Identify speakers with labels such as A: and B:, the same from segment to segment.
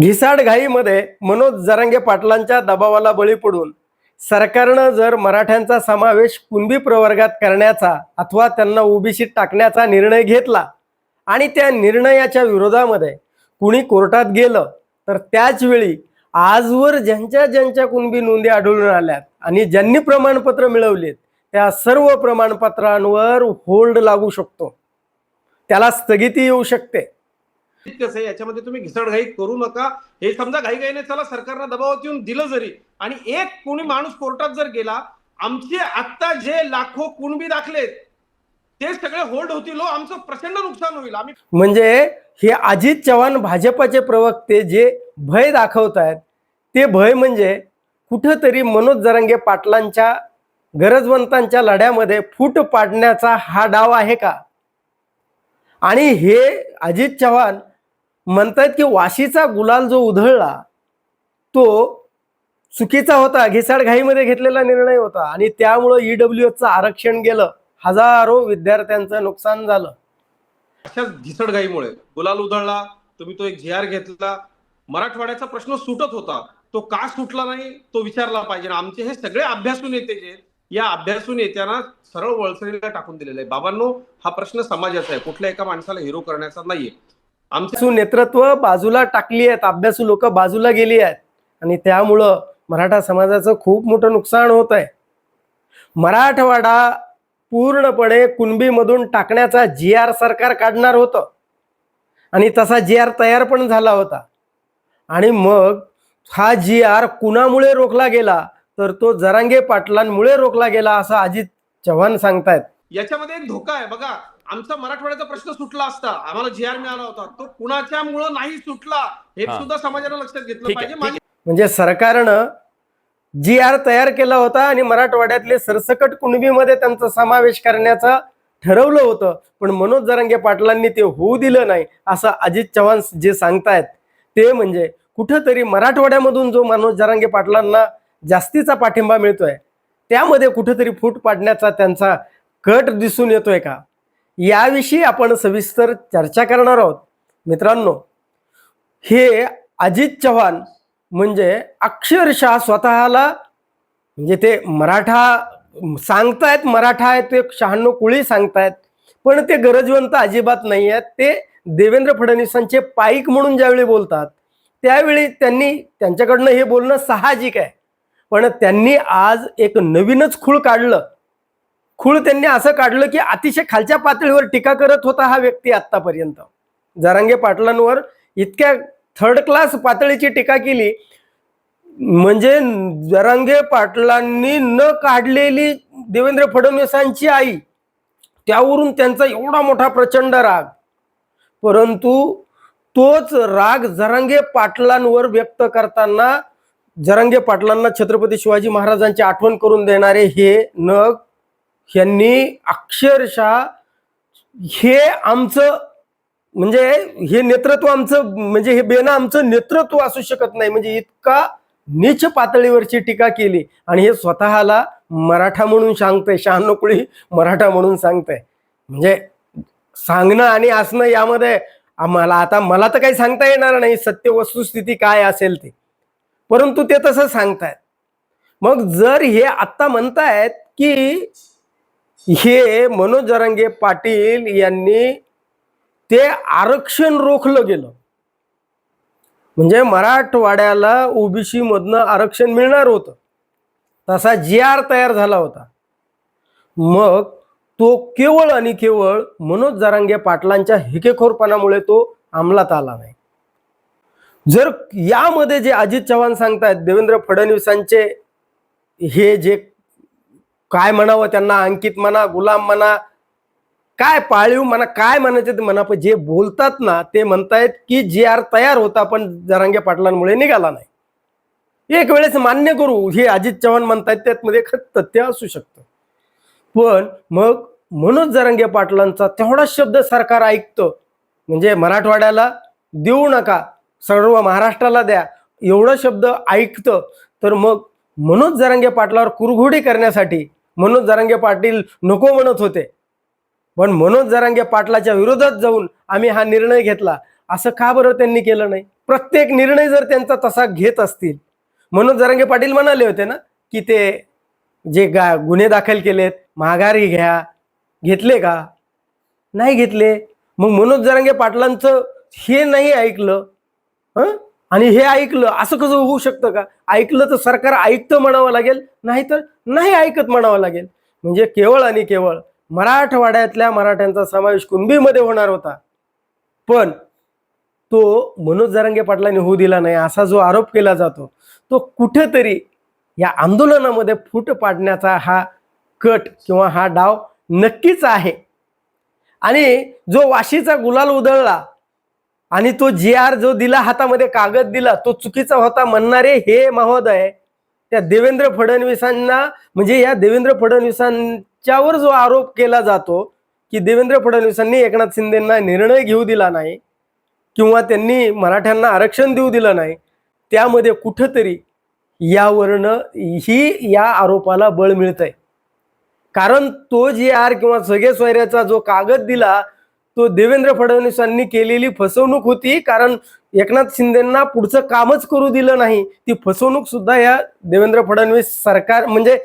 A: घिसाडघाईमध्ये मनोज जरांगे पाटलांच्या दबावाला बळी पडून सरकारनं जर मराठ्यांचा समावेश कुणबी प्रवर्गात करण्याचा अथवा त्यांना ओबीसीत टाकण्याचा निर्णय घेतला आणि त्या निर्णयाच्या विरोधामध्ये कुणी कोर्टात गेलं तर त्याच वेळी आजवर ज्यांच्या ज्यांच्या कुणबी नोंदी आढळून आल्यात आणि ज्यांनी प्रमाणपत्र मिळवलेत त्या सर्व प्रमाणपत्रांवर होल्ड लागू शकतो. त्याला स्थगिती येऊ शकते.
B: कसं आहे याच्यामध्ये तुम्ही घिसडघाई करू नका. हे समजा घाईघाईने चला सरकारनं दबावात येऊन दिलं जरी. आणि एक कोणी माणूस कोर्टात जर गेला आमचे आत्ता जे लाखो कुणबी दाखलेत ते सगळे होल्ड होतील हो. आमचं प्रचंड नुकसान होईल. आम्ही
A: म्हणजे हे अजित चव्हाण भाजपचे प्रवक्ते जे भय दाखवत आहेत ते भय म्हणजे कुठंतरी मनोज जरांगे पाटलांच्या गरजवंतांच्या लढ्यामध्ये फूट पाडण्याचा हा डाव आहे का? आणि हे अजित चव्हाण म्हणतात की वाशीचा गुलाल जो उधळला तो चुकीचा होता. घिसाडघाईमध्ये घेतलेला निर्णय होता आणि त्यामुळं ईडब्ल्यू एसचं आरक्षण गेलं. हजारो विद्यार्थ्यांचं नुकसान झालं.
B: अशाच घिसडघाईमुळे गुलाल उधळला तुम्ही तो एक जी घेतला. मराठवाड्याचा प्रश्न सुटत होता. तो का सुटला नाही तो विचारला पाहिजे. आमचे हे सगळे अभ्यासू नेते जे या अभ्यासू नेत्यांना सरळ वळसरीला टाकून दिलेला आहे. बाबांनो हा प्रश्न समाजाचा आहे. कुठल्या एका माणसाला हिरो करण्याचा नाहीये. आमचे
A: नेतृत्व बाजूला टाकली आहेत अभ्यासू लोक बाजूला गेली आहेत. आणि त्यामुळं मराठा समाजाचं खूप मोठं नुकसान होत आहे. मराठवाडा पूर्णपणे कुणबीमधून टाकण्याचा जी आर सरकार काढणार होतं. आणि तसा जी आर तयार पण झाला होता. आणि मग हा जी आर कुणामुळे रोखला गेला तर तो जरांगे पाटलांमुळे रोखला गेला असं अजित चव्हाण सांगतायत.
B: याच्यामध्ये एक धोका आहे. बघा आमचा मराठवाड्याचा प्रश्न सुटला असता आम्हाला जी आर मिळाला होता. तो कुणाच्या मुळे नाही सुटला हे
C: हा.
B: सुद्धा समाजानं लक्षात घेतलं
C: ठीक आहे,
B: पाहिजे.
C: ठीक
B: माझी
A: म्हणजे सरकारनं जी आर तयार केला होता आणि मराठवाड्यातले सरसकट कुणबीमध्ये त्यांचा समावेश करण्याचा ठरवलं होतं. पण मनोज जरांगे पाटलांनी ते होऊ दिलं नाही असं अजित चव्हाण जे सांगतायत ते म्हणजे कुठंतरी मराठवाड्यामधून जो मनोज जरांगे पाटलांना जास्तीचा पाठिंबा मिळतोय त्यामध्ये कुठंतरी फूट पाडण्याचा त्यांचा कट दिसून येतोय का? याविषयी आपण सविस्तर चर्चा करणार आहोत. मित्रांनो हे अजित चव्हाण म्हणजे अक्षरशः स्वतःला म्हणजे ते मराठा सांगतायत मराठा आहेत ते शहाण्णव कुळी सांगतायत पण ते गरजवंत अजिबात नाही आहेत ते देवेंद्र फडणवीसांचे पाईक म्हणून ज्यावेळी बोलतात त्यावेळी त्यांनी त्यांच्याकडनं हे बोलणं साहजिक आहे. पण त्यांनी आज एक नवीनच खूळ काढलं. खूळ त्यांनी असं काढलं की अतिशय खालच्या पातळीवर टीका करत होता हा व्यक्ती आतापर्यंत जरांगे पाटलांवर इतक्या थर्ड क्लास पातळीची टीका केली म्हणजे जरांगे पाटलांनी न काढलेली देवेंद्र फडणवीसांची आई त्यावरून त्यांचा एवढा मोठा प्रचंड राग. परंतु तोच राग जरांगे पाटलांवर व्यक्त करताना जरांगे पाटलांना छत्रपती शिवाजी महाराजांची आठवण करून देणारे हे नग यांनी अक्षरशः हे आमचं म्हणजे हे नेतृत्व आमचं म्हणजे हे बेना आमचं नेतृत्व असू शकत नाही. म्हणजे इतका नीच पातळीवरची टीका केली. आणि हे स्वतःला मराठा म्हणून सांगतंय. शहाण्णव मराठा म्हणून सांगतंय. म्हणजे सांगणं आणि असणं यामध्ये आम्हाला आता मला तर काही सांगता येणार नाही. सत्य वस्तुस्थिती काय असेल ती. परंतु ते तसं सांगतायत. मग जर हे आत्ता म्हणतायत की हे मनोज जरांगे पाटील यांनी ते आरक्षण रोखलं गेलं. म्हणजे मराठवाड्याला ओबीसी मधनं आरक्षण मिळणार होतं. तसा जी आर तयार झाला होता. मग तो केवळ आणि केवळ मनोज जरांगे पाटलांच्या हिकेखोरपणामुळे तो अंमलात आला नाही. जर यामध्ये जे अजित चव्हाण सांगतायत देवेंद्र फडणवीसांचे हे जे काय म्हणावं त्यांना अंकित म्हणा गुलाम म्हणा काय पाळीव म्हणा काय म्हणायचं ते म्हणा पण जे बोलतात ना ते म्हणतायत की जे आर तयार होता पण जरांगे पाटलांमुळे निघाला नाही. एक वेळेस मान्य करू हे अजित चव्हाण म्हणतायत त्यातमध्ये खत तथ्य असू शकतं. पण मग मनोज जरांगे पाटलांचा तेवढाच शब्द सरकार ऐकतं. म्हणजे मराठवाड्याला देऊ नका सर्व महाराष्ट्राला द्या एवढा शब्द ऐकतं. तर मग मनोज जरांगे पाटलावर कुरघोडी करण्यासाठी मनोज जरांगे पाटील नको म्हणत होते. पण मनोज जरांगे पाटलाच्या विरोधात जाऊन आम्ही हा निर्णय घेतला. असं का बरं त्यांनी केलं नाही? प्रत्येक निर्णय जर त्यांचा तसा घेत असतील मनोज जरांगे पाटील म्हणाले होते ना की ते जे गा गुन्हे दाखल केलेत माघारी घ्या. घेतले का? नाही घेतले. मग मनोज जरांगे पाटलांचं हे नाही ऐकलं. हं? आणि हे ऐकलं असं कसं होऊ शकतं का? ऐकलं तर सरकार ऐकतं म्हणावं लागेल नाहीतर नाही ऐकत म्हणावं लागेल. म्हणजे केवळ आणि केवळ मराठवाड्यातल्या मराठ्यांचा समावेश कुणबीमध्ये होणार होता. पण तो मनोज जरांगे पाटलांनी होऊ दिला नाही असा जो आरोप केला जातो तो कुठेतरी या आंदोलनामध्ये फूट पाडण्याचा हा कट किंवा हा डाव नक्कीच आहे. आणि जो वाशीचा गुलाल उधळला आणि तो जी आर जो दिला हातामध्ये कागद दिला तो चुकीचा होता म्हणणारे हे महोदय त्या देवेंद्र फडणवीसांना म्हणजे या देवेंद्र फडणवीसांच्यावर जो आरोप केला जातो की देवेंद्र फडणवीसांनी एकनाथ शिंदेना निर्णय घेऊ दिला नाही किंवा त्यांनी मराठ्यांना आरक्षण देऊ दिलं नाही त्यामध्ये कुठंतरी यावरनं ही या आरोपाला बळ मिळतंय. कारण तो जी आर किंवा सगळे सोयऱ्याचा जो कागद दिला तो देवेंद्र फडणवीसांनी केलेली फसवणूक होती कारण एकनाथ शिंदेना पुढचं कामच करू दिलं नाही. ती फसवणूक सुद्धा या देवेंद्र फडणवीस सरकार म्हणजे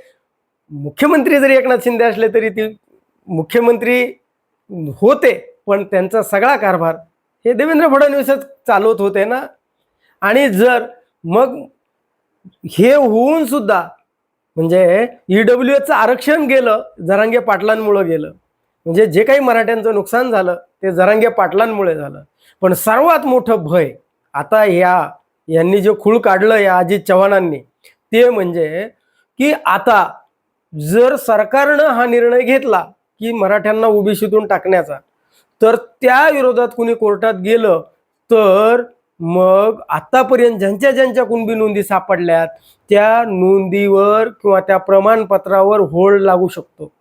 A: मुख्यमंत्री जरी एकनाथ शिंदे असले तरी ती मुख्यमंत्री होते पण त्यांचा सगळा कारभार हे देवेंद्र फडणवीसच चालवत होते ना. आणि जर मग हे होऊन सुद्धा म्हणजे ईडब्ल्यू आरक्षण गेलं जरांगे पाटलांमुळं गेलं म्हणजे जे काही मराठ्यांचं नुकसान झालं ते जरांगे पाटलांमुळे झालं. पण सर्वात मोठं भय आता या यांनी जे खूळ काढलं या अजित चव्हाणांनी ते म्हणजे की आता जर सरकारनं हा निर्णय घेतला की मराठ्यांना ओबीसीतून टाकण्याचा तर त्या विरोधात कुणी कोर्टात गेलं तर मग आतापर्यंत ज्यांच्या ज्यांच्या कुणबी नोंदी सापडल्यात त्या नोंदीवर किंवा त्या प्रमाणपत्रावर होल्ड लागू शकतो.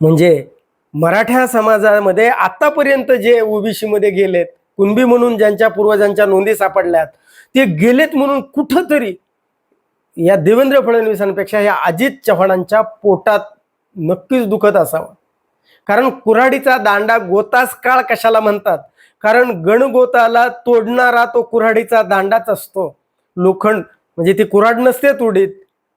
A: म्हणजे मराठा समाजामध्ये आतापर्यंत जे ओबीसीमध्ये गेलेत कुणबी म्हणून ज्यांच्या पूर्वजांच्या नोंदी सापडल्यात ते गेलेत म्हणून कुठंतरी या देवेंद्र फडणवीसांपेक्षा या अजित चव्हाणांच्या पोटात नक्कीच दुखत असावं. कारण कुऱ्हाडीचा दांडा गोतास काळ कशाला म्हणतात? कारण गणगोताला तोडणारा तो कुऱ्हाडीचा दांडाच असतो. लोखंड म्हणजे ती कुऱ्हाड नसते तोडीत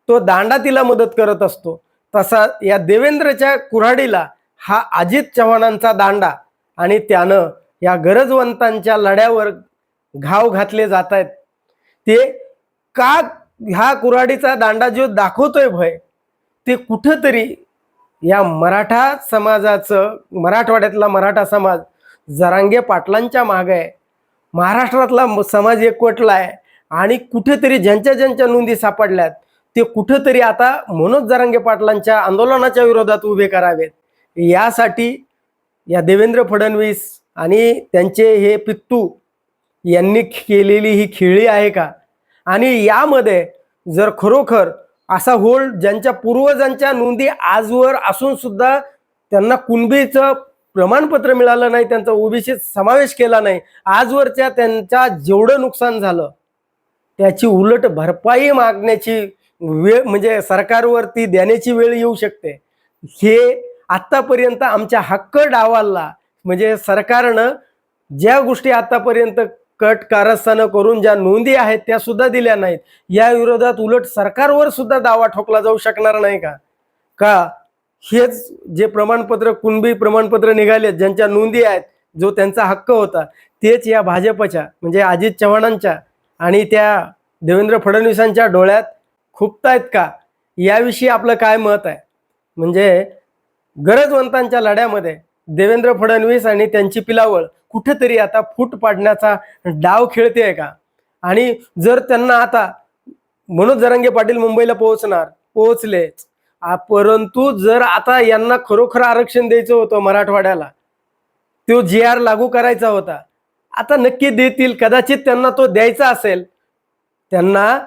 A: तो दांडा तिला मदत करत असतो. तसा या देवेंद्रच्या कुऱ्हाडीला हा अजित चव्हाणांचा दांडा आणि त्यानं या गरजवंतांच्या लढ्यावर घाव घातले जात आहेत ते का ह्या कुऱ्हाडीचा दांडा जो दाखवतोय भय ते कुठंतरी या मराठा समाजाचं मराठवाड्यातला मराठा समाज जरांगे पाटलांच्या मागे आहे. महाराष्ट्रातला म- समाज एकवटला आहे आणि कुठेतरी ज्यांच्या ज्यांच्या नोंदी सापडल्यात ते कुठंतरी आता मनोज जरांगे पाटलांच्या आंदोलनाच्या विरोधात उभे करावेत. यासाठी या देवेंद्र फडणवीस आणि त्यांचे हे पित्तू यांनी केलेली ही खेळी आहे का? आणि यामध्ये जर खरोखर असा होल्ड ज्यांच्या पूर्वजांच्या नोंदी आजवर असून सुद्धा त्यांना कुणबीचं प्रमाणपत्र मिळालं नाही त्यांचा ओबीसीत समावेश केला नाही आजवरच्या त्यांच्या जेवढं नुकसान झालं त्याची उलट भरपाई मागण्याची वेळ म्हणजे सरकारवरती देण्याची वेळ येऊ शकते. हे आतापर्यंत आमच्या हक्क डावाला म्हणजे सरकारनं ज्या गोष्टी आतापर्यंत कट कारस्थानं करून ज्या नोंदी आहेत त्या सुद्धा दिल्या नाहीत. या विरोधात उलट सरकारवर सुद्धा दावा ठोकला जाऊ शकणार नाही का? का? हेच जे प्रमाणपत्र कुणबी प्रमाणपत्र निघाले ज्यांच्या नोंदी आहेत जो त्यांचा हक्क होता तेच या भाजपच्या म्हणजे अजित चव्हाणांच्या आणि त्या देवेंद्र फडणवीसांच्या डोळ्यात खुपतायत का? याविषयी आपलं काय मत आहे? म्हणजे गरजवंतांच्या लढ्यामध्ये देवेंद्र फडणवीस आणि त्यांची पिलावळ कुठेतरी आता फूट पाडण्याचा डाव खेळते का? आणि जर त्यांना आता मनोज जरांगे पाटील मुंबईला पोहोचणार पोहोचलेच. परंतु जर आता यांना खरोखर आरक्षण द्यायचं होतं मराठवाड्याला तो जी आर लागू करायचा होता आता नक्की देतील कदाचित त्यांना तो द्यायचा असेल. त्यांना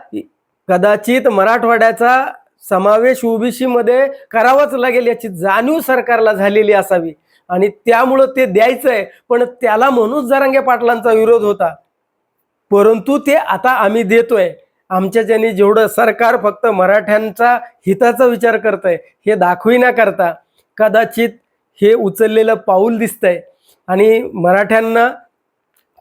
A: कदाचित मराठवाड्याचा समावेश ओबीसी मध्ये करावाच लागेल याची जाणीव सरकारला झालेली असावी. आणि त्यामुळं ते द्यायचं आहे पण त्याला म्हणून जरांगे पाटलांचा विरोध होता. परंतु ते आता आम्ही देतोय. आमच्या ज्यांनी जेवढं सरकार फक्त मराठ्यांचा हिताचा विचार करतंय हे दाखविना करता. कदाचित हे उचललेलं पाऊल दिसतंय. आणि मराठ्यांना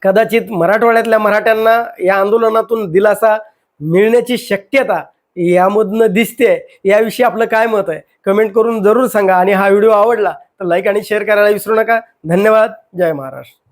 A: कदाचित मराठवाड्यातल्या मराठ्यांना या आंदोलनातून दिलासा मिळण्याची शक्यता यामधनं दिसते याविषयी आपलं काय मत आहे? कमेंट करून जरूर सांगा आणि हा व्हिडिओ आवडला तर लाईक आणि शेअर करायला विसरू नका. धन्यवाद. जय महाराष्ट्र.